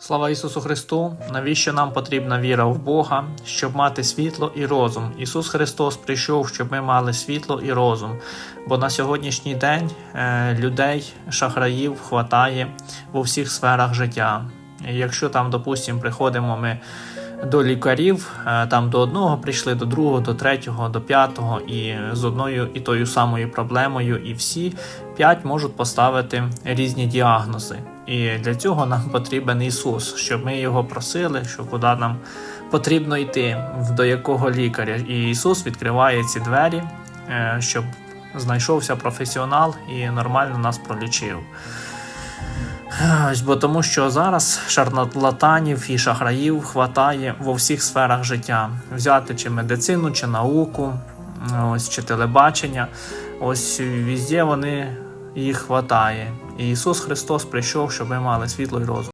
Слава Ісусу Христу! Навіщо нам потрібна віра в Бога, щоб мати світло і розум? Ісус Христос прийшов, щоб ми мали світло і розум. Бо на сьогоднішній день е, людей, шахраїв хватає в усіх сферах життя. Якщо там, допустимо, приходимо ми до лікарів, е, там до одного прийшли, до другого, до третього, до п'ятого, і з одною і тою самою проблемою, і всі п'ять можуть поставити різні діагнози. І для цього нам потрібен Ісус, щоб ми його просили, що куди нам потрібно йти, до якого лікаря. І Ісус відкриває ці двері, е, щоб знайшовся професіонал і нормально нас пролічив. Бо тому що зараз шарлатанів і шахраїв хватає во всіх сферах життя. Взяти чи медицину, чи науку, ось, чи телебачення. Ось везде вони їх хватає. І Ісус Христос прийшов, щоб ми мали світло і розум.